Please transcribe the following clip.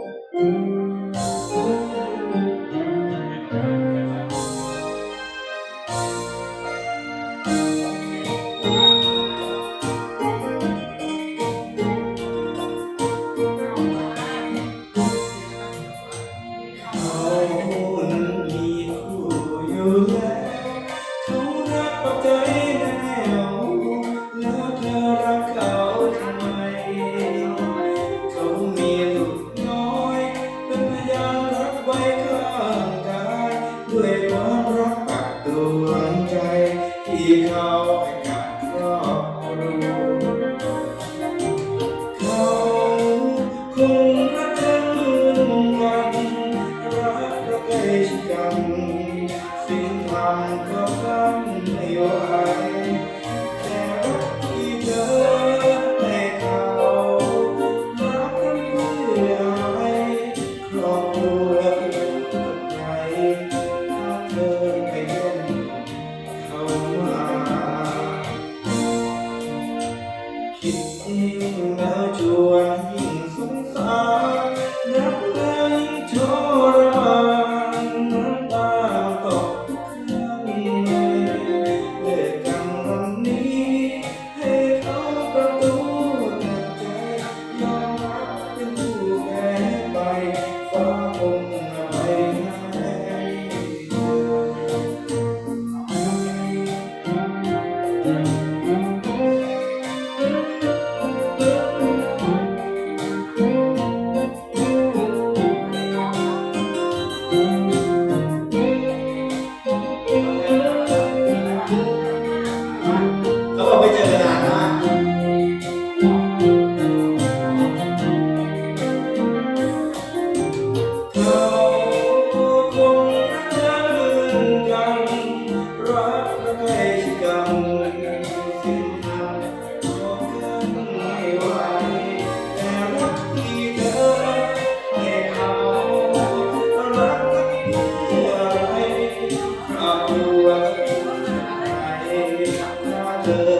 Música ด้วยความรักปักตัวงใจ ที่เขาให้กับครอบครัวเขาคงรักกันเหมือนวันรักเราใกล้ชิดกันสิ่งทำเขาทำไม่ไหว แล้วจวนยิ่งสงสารนับเลยทรมานน้ำตาตกทุกครั้งเลิกกันวันนี้ ให้เขาประตูตัดใจยอมรับเป็นผู้แพ้ไปฟ้าคงอภัยให้ chapter.